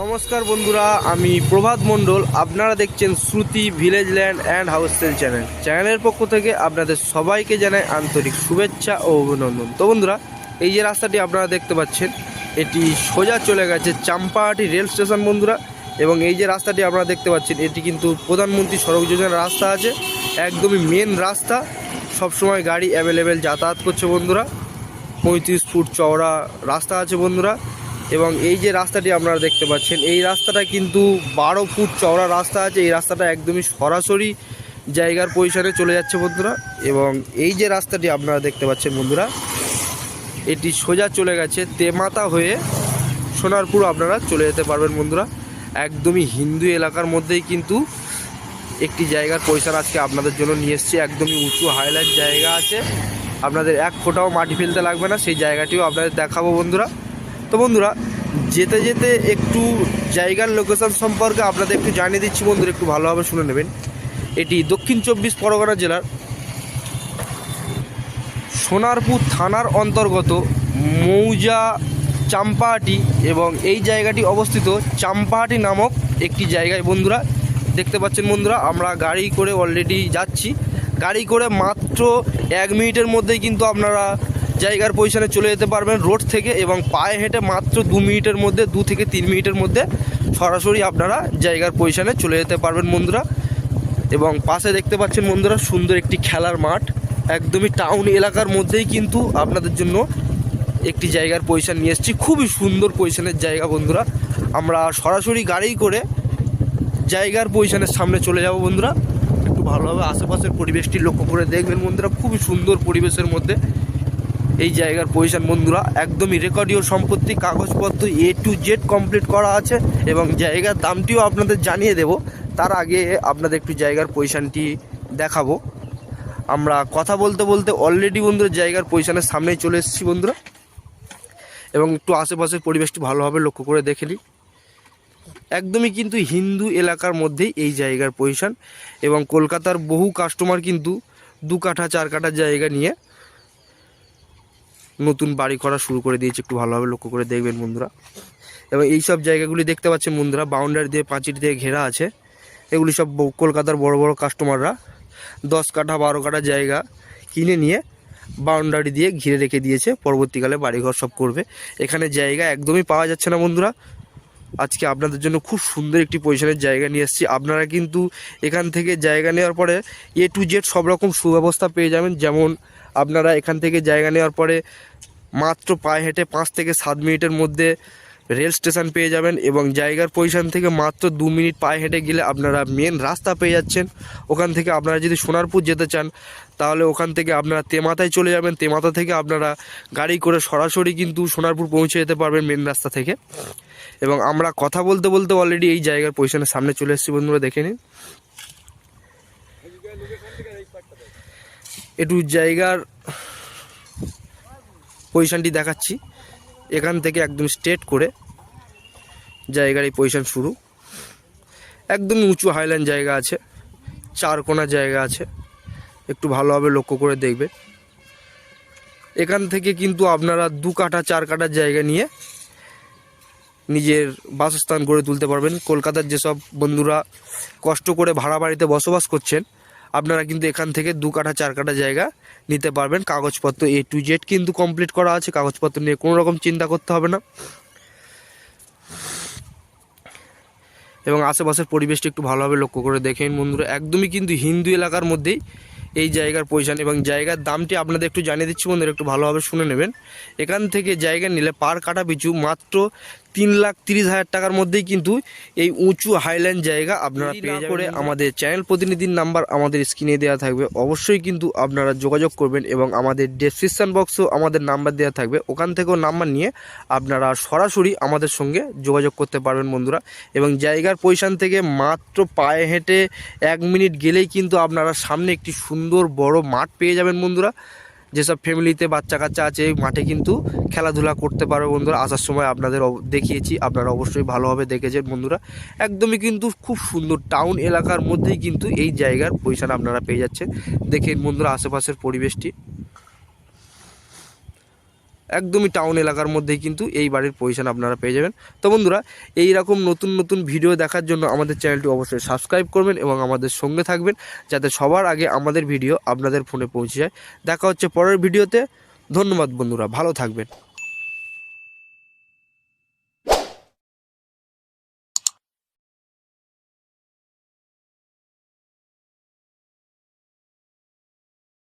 নমস্কার বন্ধুরা, আমি প্রভাত মণ্ডল। আপনারা দেখছেন Shruti village land and house sale channel. চ্যানেলের পক্ষ থেকে আপনাদের সবাইকে জানাই আন্তরিক শুভেচ্ছা ও অভিনন্দন। তো বন্ধুরা, এই যে রাস্তাটি আপনারা দেখতে পাচ্ছেন, এটি সোজা চলে গেছে চাম্পাহাটি রেল স্টেশন বন্ধুরা। এবং এই যে রাস্তাটি আপনারা দেখতে পাচ্ছেন, এটি কিন্তু প্রধানমন্ত্রী সড়ক যোজনার রাস্তা আছে। একদমই মেন রাস্তা। সবসময় গাড়ি অ্যাভেলেবেল যাতায়াত করছে বন্ধুরা। পঁয়ত্রিশ ফুট চওড়া রাস্তা আছে বন্ধুরা। এবং এই যে রাস্তাটি আপনারা দেখতে পাচ্ছেন, এই রাস্তাটা কিন্তু বারো ফুট চওড়া রাস্তা আছে। এই রাস্তাটা একদমই সরাসরি জায়গার পজিশনে চলে যাচ্ছে বন্ধুরা। এবং এই যে রাস্তাটি আপনারা দেখতে পাচ্ছেন বন্ধুরা, এটি সোজা চলে গেছে তেমাতা হয়ে সোনারপুর আপনারা চলে যেতে পারবেন বন্ধুরা। একদমই হিন্দু এলাকার মধ্যেই কিন্তু একটি জায়গার পয়সা আজকে আপনাদের জন্য নিয়ে এসেছি। একদমই উঁচু হাইলাইট জায়গা আছে। আপনাদের এক ফোঁটাও মাটি ফেলতে লাগবে না। সেই জায়গাটিও আপনাদের দেখাবো বন্ধুরা। তো বন্ধুরা, যেতে যেতে একটু জায়গার লোকেশন সম্পর্কে আপনাদের একটু জানিয়ে দিচ্ছি বন্ধুরা, একটু ভালোভাবে শুনে নেবেন। এটি দক্ষিণ চব্বিশ পরগনা জেলার সোনারপুর থানার অন্তর্গত মৌজা চাম্পাহাটি এবং এই জায়গাটি অবস্থিত চাম্পাহাটি নামক একটি জায়গায় বন্ধুরা, দেখতে পাচ্ছেন বন্ধুরা, আমরা গাড়ি করে অলরেডি যাচ্ছি। গাড়ি করে মাত্র এক মিনিটের মধ্যেই কিন্তু আপনারা জায়গার পজিশনে চলে যেতে পারবেন রোড থেকে এবং পায়ে হেঁটে মাত্র দু মিনিটের মধ্যে, দু থেকে তিন মিনিটের মধ্যে সরাসরি আপনারা জায়গার পজিশনে চলে যেতে পারবেন বন্ধুরা। এবং পাশে দেখতে পাচ্ছেন বন্ধুরা, সুন্দর একটি খেলার মাঠ। একদমই টাউন এলাকার মধ্যেই কিন্তু আপনাদের জন্য একটি জায়গার পজিশন নিয়ে এসেছি। খুবই সুন্দর পজিশনের জায়গা বন্ধুরা। আমরা সরাসরি গাড়ি করে জায়গার পজিশনের সামনে চলে যাব বন্ধুরা। একটু ভালোভাবে আশেপাশের পরিবেশটি লক্ষ্য করে দেখবেন বন্ধুরা। খুবই সুন্দর পরিবেশের মধ্যে এই জায়গার পজিশন বন্ধুরা, একদমই রেকর্ডীয় সম্পত্তি, কাগজপত্র এ টু জেড কমপ্লিট করা আছে এবং জায়গার দামটিও আপনাদের জানিয়ে দেব। তার আগে আপনাদের একটু জায়গার পজিশনটি দেখাবো। আমরা কথা বলতে বলতে অলরেডি বন্ধুরা, জায়গার পজিশনের সামনেই চলে এসেছি, বন্ধুরা। এবং একটু আশেপাশের পরিবেশটি ভালোভাবে লক্ষ্য করে দেখে নিই। একদমই কিন্তু হিন্দু এলাকার মধ্যেই এই জায়গার পজিশন এবং কলকাতার বহু কাস্টমার কিন্তু দু কাঠা, চার কাঠা জায়গা নিয়ে নতুন বাড়ি করা শুরু করে দিয়েছে, একটু ভালোভাবে লক্ষ্য করে দেখবেন বন্ধুরা। এবং এই সব জায়গাগুলি দেখতে পাচ্ছেন বন্ধুরা বাউন্ডারি দিয়ে পাঁচির দিয়ে ঘেরা আছে। এগুলি সব কলকাতার বড় বড় কাস্টমাররা দশ কাঠা, বারো কাঠা জায়গা কিনে নিয়ে বাউন্ডারি দিয়ে ঘিরে রেখে দিয়েছে। পরবর্তীকালে বাড়িঘর সব করবে। এখানে জায়গা একদমই পাওয়া যাচ্ছে না বন্ধুরা। আজকে আপনাদের জন্য খুব সুন্দর একটি পজিশনের জায়গা নিয়ে এসেছি। আপনারা কিন্তু এখান থেকে জায়গা নেওয়ার পরে এ টু জেড সব রকম সুব্যবস্থা পেয়ে যাবেন। যেমন আপনারা এখান থেকে জায়গা নেওয়ার পরে মাত্র পায়ে হেঁটে পাঁচ থেকে সাত মিনিটের মধ্যে রেল স্টেশন পেয়ে যাবেন এবং জায়গার পজিশন থেকে মাত্র দু মিনিট পায়ে হেঁটে গেলে আপনারা মেন রাস্তা পেয়ে যাচ্ছেন। ওখান থেকে আপনারা যদি সোনারপুর যেতে চান, তাহলে ওখান থেকে আপনারা তেমাতায় চলে যাবেন। তেমাতা থেকে আপনারা গাড়ি করে সরাসরি কিন্তু সোনারপুর পৌঁছে যেতে পারবেন মেন রাস্তা থেকে। এবং আমরা কথা বলতে বলতে অলরেডি এই জায়গার পজিশনের সামনে চলে এসেছি বন্ধুরা, দেখে নিন। একটু জায়গার পজিশনটি দেখাচ্ছি। এখান থেকে একদম স্ট্রেট করে জায়গার এই পজিশন শুরু। একদম উঁচু হাইল্যান্ড জায়গা আছে, চার কোনা জায়গা আছে। একটু ভালোভাবে লক্ষ্য করে দেখবে এখান থেকে কিন্তু আপনারা দু কাঠা, চার কাঠার জায়গা নিয়ে নিজের বাসস্থান গড়ে তুলতে পারবেন। কলকাতার যেসব বন্ধুরা কষ্ট করে ভাড়া বাড়িতে বসবাস করছেন, আপনারা কিন্তু এখান থেকে দু কাঠা, চার কাঠা জায়গা নিতে পারবেন। কাগজপত্র এ টু জেড কিন্তু কমপ্লিট করা আছে, কাগজপত্র নিয়ে কোনো রকম চিন্তা করতে হবে না। এবং আশেপাশের পরিবেশটা একটু ভালোভাবে লক্ষ্য করে দেখেন বন্ধুরা। একদমই কিন্তু হিন্দু এলাকার মধ্যেই এই জায়গার পজিশন এবং জায়গার দামটি আপনাদের একটু জানিয়ে দিচ্ছি বন্ধুরা, একটু ভালোভাবে শুনে নেবেন। এখান থেকে জায়গা নিলে পার কাটা পিছু মাত্র তিন লাখ তিরিশ হাজার টাকার মধ্যেই কিন্তু এই উঁচু হাইল্যান্ড জায়গা আপনারা পেয়ে করে আমাদের চ্যানেল প্রতিনিধির নাম্বার আমাদের স্ক্রিনে দেওয়া থাকবে। অবশ্যই কিন্তু আপনারা যোগাযোগ করবেন এবং আমাদের ডেসক্রিপশান বক্সেও আমাদের নাম্বার দেওয়া থাকবে। ওখান থেকেও নাম্বার নিয়ে আপনারা সরাসরি আমাদের সঙ্গে যোগাযোগ করতে পারবেন বন্ধুরা। এবং জায়গার পজিশন থেকে মাত্র পায়ে হেঁটে এক মিনিট গেলেই কিন্তু আপনারা সামনে একটি সুন্দর বড় মাঠ পেয়ে যাবেন বন্ধুরা। যেসব ফ্যামিলিতে বাচ্চা কাচ্চা আছে, মাঠে কিন্তু খেলাধুলা করতে পারবে বন্ধুরা। আসার সময় আপনাদের দেখিয়েছি, আপনারা অবশ্যই ভালোভাবে দেখেছেন বন্ধুরা। একদমই কিন্তু খুব সুন্দর টাউন এলাকার মধ্যেই কিন্তু এই জায়গার পজিশন আপনারা পেয়ে যাচ্ছেন। দেখেন বন্ধুরা, আশেপাশের পরিবেশটি। একদমই টাউন এলাকার মধ্যেই কিন্তু এই বাড়ির পজিশন আপনারা পেয়ে যাবেন। তো বন্ধুরা এই রকম নতুন নতুন ভিডিও দেখার জন্য আমাদের চ্যানেলটি অবশ্যই সাবস্ক্রাইব করবেন এবং আমাদের সঙ্গে থাকবেন যাতে সবার আগে আমাদের ভিডিও আপনাদের ফোনে পৌঁছে যায়। দেখা হচ্ছে পরের ভিডিওতে ধন্যবাদ বন্ধুরা, ভালো থাকবেন।